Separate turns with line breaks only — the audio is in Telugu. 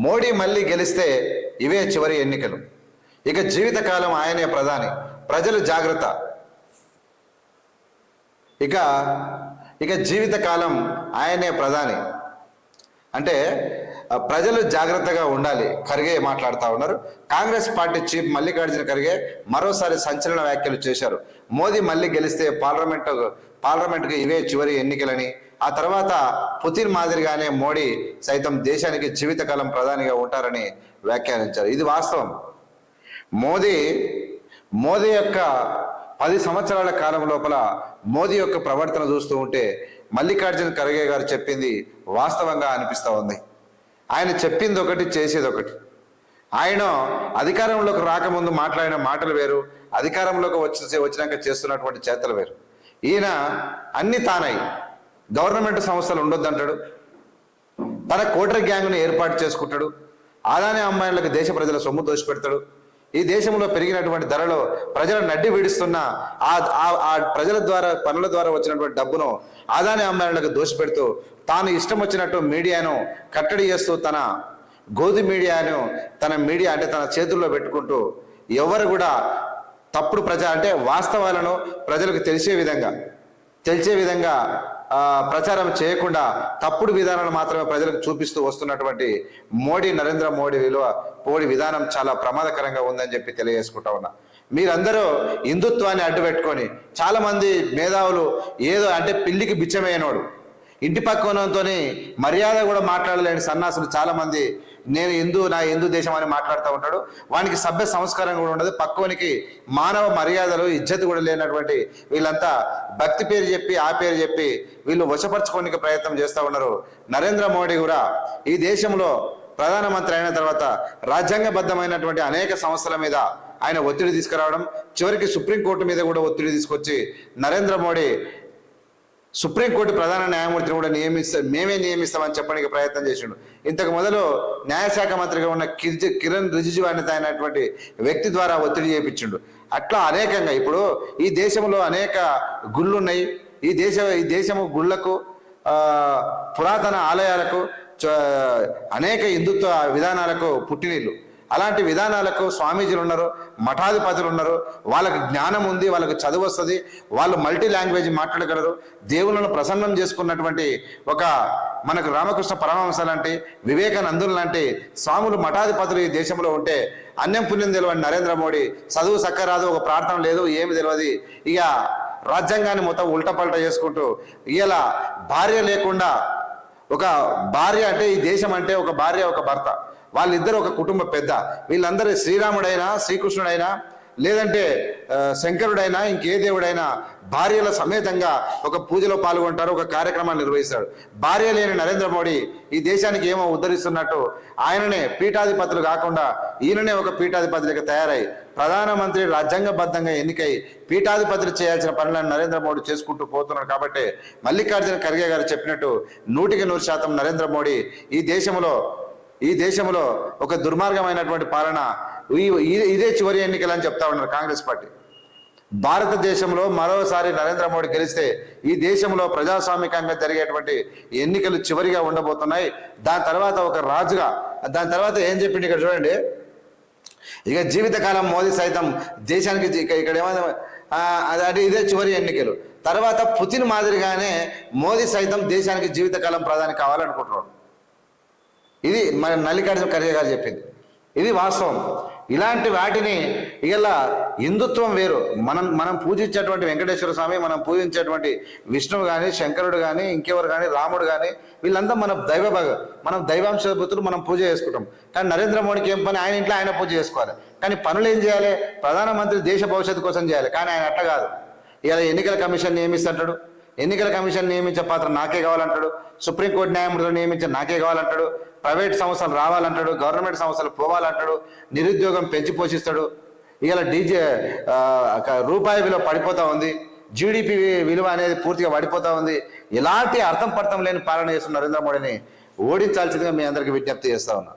మోడీ మళ్ళీ గెలిస్తే ఇవే చివరి ఎన్నికలు. ఇక జీవితకాలం ఆయనే ప్రధాని. ప్రజలు జాగ్రత్త. ఇక ఇక జీవితకాలం ఆయనే ప్రధాని. అంటే ప్రజలు జాగ్రత్తగా ఉండాలి. ఖర్గే మాట్లాడుతూ ఉన్నారు. కాంగ్రెస్ పార్టీ చీఫ్ మల్లికార్జున ఖర్గే మరోసారి సంచలన వ్యాఖ్యలు చేశారు. మోదీ మళ్ళీ గెలిస్తే పార్లమెంటు పార్లమెంట్కి ఇవే చివరి ఎన్నికలని ఆ తర్వాత పుతిన్ మాదిరిగానే మోడీ సైతం దేశానికి జీవితకాలం ప్రధానిగా ఉంటారని వ్యాఖ్యానించారు. ఇది వాస్తవం. మోదీ మోదీ యొక్క పది సంవత్సరాల కాలం లోపల మోదీ యొక్క ప్రవర్తన చూస్తూ ఉంటే మల్లికార్జున ఖర్గే గారు చెప్పింది వాస్తవంగా అనిపిస్తూ ఉంది. ఆయన చెప్పింది ఒకటి చేసేది ఒకటి. ఆయన అధికారంలోకి రాకముందు మాట్లాడిన మాటలు వేరు అధికారంలోకి వచ్చి వచ్చినాక చేస్తున్నటువంటి చేతలు వేరు. ఈయన అన్ని తానై గవర్నమెంట్ సంస్థలు ఉండొద్దంటాడు తన కోటర గ్యాంగ్ను ఏర్పాటు చేసుకుంటాడు. ఆదాని అమ్మాయిలకు దేశ ప్రజల సొమ్ము దోచిపెడతాడు. ఈ దేశంలో పెరిగినటువంటి ధరలో ప్రజలను నడ్డి వీడిస్తున్న ఆ ఆ- ప్రజల ద్వారా పనుల ద్వారా వచ్చినటువంటి డబ్బును ఆదాని అమ్మాయిలకు దోచిపెడుతూ తాను ఇష్టం వచ్చినట్టు మీడియాను కట్టడి చేస్తూ తన గోధి మీడియాను తన మీడియా అంటే తన చేతుల్లో పెట్టుకుంటూ ఎవరు కూడా తప్పుడు ప్రజ అంటే వాస్తవాలను ప్రజలకు తెలిసే విధంగా తెలిసే విధంగా ప్రచారం చేయకుండా తప్పుడు విధానాలు మాత్రమే ప్రజలకు చూపిస్తూ వస్తున్నటువంటి మోడీ నరేంద్ర మోడీ విలువ మోడీ విధానం చాలా ప్రమాదకరంగా ఉందని చెప్పి తెలియజేసుకుంటా ఉన్నా. మీరందరూ హిందుత్వాన్ని అడ్డు పెట్టుకొని చాలా మంది మేధావులు ఏదో అంటే పిల్లికి బిచ్చమైనోడు. ఇంటి పక్కనతోనే మర్యాద కూడా మాట్లాడలేని సన్నాసులు చాలా మంది నేను హిందూ నా హిందూ దేశం అని మాట్లాడుతూ ఉంటాడు. వానికి సభ్య సంస్కారం కూడా ఉండదు. పక్కవనికి మానవ మర్యాదలు ఇజ్జత్ కూడా లేనటువంటి వీళ్ళంతా భక్తి పేరు చెప్పి ఆ పేరు చెప్పి వీళ్ళు వశపరచుకోనికి ప్రయత్నం చేస్తూ ఉన్నారు. నరేంద్ర మోడీ కూడా ఈ దేశంలో ప్రధానమంత్రి అయిన తర్వాత రాజ్యాంగబద్ధమైనటువంటి అనేక సంస్థల మీద ఆయన ఒత్తిడి తీసుకురావడం చివరికి సుప్రీంకోర్టు మీద కూడా ఒత్తిడి తీసుకొచ్చి నరేంద్ర మోడీ సుప్రీంకోర్టు ప్రధాన న్యాయమూర్తిని కూడా నియమిస్తా మేమే నియమిస్తామని చెప్పడానికి ప్రయత్నం చేసిండు. ఇంతకు మొదలు న్యాయశాఖ మంత్రిగా ఉన్న కిర్జ కిరణ్ రిజిజు అనేది అయినటువంటి వ్యక్తి ద్వారా ఒత్తిడి చేయించిండు అట్లా అనేకంగా ఇప్పుడు ఈ దేశంలో అనేక గుళ్ళు ఉన్నాయి ఈ దేశ ఈ దేశము గుళ్ళకు పురాతన ఆలయాలకు చ- అనేక హిందుత్వ విధానాలకు పుట్టినీళ్ళు అలాంటి విధానాలకు స్వామీజీలు ఉన్నారు మఠాధిపతులు ఉన్నారు. వాళ్ళకి జ్ఞానం ఉంది వాళ్ళకి చదువు వస్తుంది. వాళ్ళు మల్టీ లాంగ్వేజ్ మాట్లాడగలరు. దేవుళ్ళను ప్రసన్నం చేసుకున్నటువంటి ఒక మనకు రామకృష్ణ పరమహంస లాంటి వివేకానందులు లాంటి స్వాములు మఠాధిపతులు ఈ దేశంలో ఉంటే అన్యం పుణ్యం తెలియని నరేంద్ర మోడీ చదువు సక్కరాదు ఒక ప్రార్థన లేదు ఏమి తెలియదు ఇక రాజ్యాంగాన్ని మొత్తం ఉల్టపల్ట చేసుకుంటూ ఇలా భార్య లేకుండా ఒక భార్య అంటే ఈ దేశం అంటే ఒక భార్య ఒక భర్త. వాళ్ళిద్దరు ఒక కుటుంబ పెద్ద. వీళ్ళందరూ శ్రీరాముడైనా శ్రీకృష్ణుడైనా లేదంటే శంకరుడైనా ఇంకే దేవుడైనా భార్యల సమేతంగా ఒక పూజలో పాల్గొంటారు ఒక కార్యక్రమాన్ని నిర్వహిస్తాడు భార్య లేని నరేంద్ర మోడీ ఈ దేశానికి ఏమో ఉద్ధరిస్తున్నట్టు ఆయననే పీఠాధిపతులు కాకుండా ఈయననే ఒక పీఠాధిపతిగా తయారై ప్రధానమంత్రి రాజ్యాంగబద్ధంగా ఎన్నికై పీఠాధిపతులు చేయాల్సిన పనులను నరేంద్ర మోడీ చేసుకుంటూ పోతున్నాడు కాబట్టి మల్లికార్జున ఖర్గే గారు చెప్పినట్టు నూటికి నూరు శాతం నరేంద్ర మోడీ ఈ దేశంలో ఈ దేశంలో ఒక దుర్మార్గమైనటువంటి పాలన ఇదే చివరి ఎన్నికలు అని చెప్తా ఉన్నారు కాంగ్రెస్ పార్టీ. భారతదేశంలో మరోసారి నరేంద్ర మోడీ గెలిస్తే ఈ దేశంలో ప్రజాస్వామికంగా జరిగేటువంటి ఎన్నికలు చివరిగా ఉండబోతున్నాయి. దాని తర్వాత ఒక రాజుగా దాని తర్వాత ఏం చెప్పింది ఇక్కడ చూడండి. ఇక జీవితకాలం మోదీ సైతం దేశానికి ఇక- ఇక్కడ ఏమైనా అది అంటే ఇదే చివరి ఎన్నికలు. తర్వాత పుతిన్ మాదిరిగానే మోదీ సైతం దేశానికి జీవితకాలం ప్రధాని కావాలనుకుంటున్నాడు. ఇది మన నల్లికార్జున ఖర్గే గారు చెప్పింది. ఇది వాస్తవం. ఇలాంటి వాటిని ఇలా హిందుత్వం వేరు. మనం మనం పూజించేటువంటి వెంకటేశ్వర స్వామి మనం పూజించేటువంటి విష్ణువు కానీ శంకరుడు కానీ ఇంకెవరు కానీ రాముడు కానీ వీళ్ళంతా మన దైవ భగ మనం దైవాంశ మనం పూజ చేసుకుంటాం. కానీ నరేంద్ర మోడీకి ఏం పని? ఆయన ఇంట్లో ఆయన పూజ చేసుకోవాలి. కానీ పనులు ఏం చేయాలి? ప్రధానమంత్రి దేశ భవిష్యత్తు కోసం చేయాలి. కానీ ఆయన అట్ట కాదు. ఇలా ఎన్నికల కమిషన్ నియమిస్తుంటాడు. ఎన్నికల కమిషన్ నియమించే పాత్ర నాకే కావాలంటాడు. సుప్రీంకోర్టు న్యాయమూర్తులు నియమించే నాకే కావాలంటాడు. ప్రైవేట్ సంస్థలు రావాలంటాడు గవర్నమెంట్ సంస్థలు పోవాలంటాడు నిరుద్యోగం పెంచి పోషిస్తాడు. ఇలా డీజే ఒక రూపాయి విలువ పడిపోతూ ఉంది జీడిపి విలువ అనేది పూర్తిగా పడిపోతూ ఉంది. ఎలాంటి అర్థం పర్థం లేని పాలన చేస్తున్న నరేంద్ర మోడీని ఓడించాల్సిందిగా మీ అందరికీ విజ్ఞప్తి చేస్తా ఉన్నా.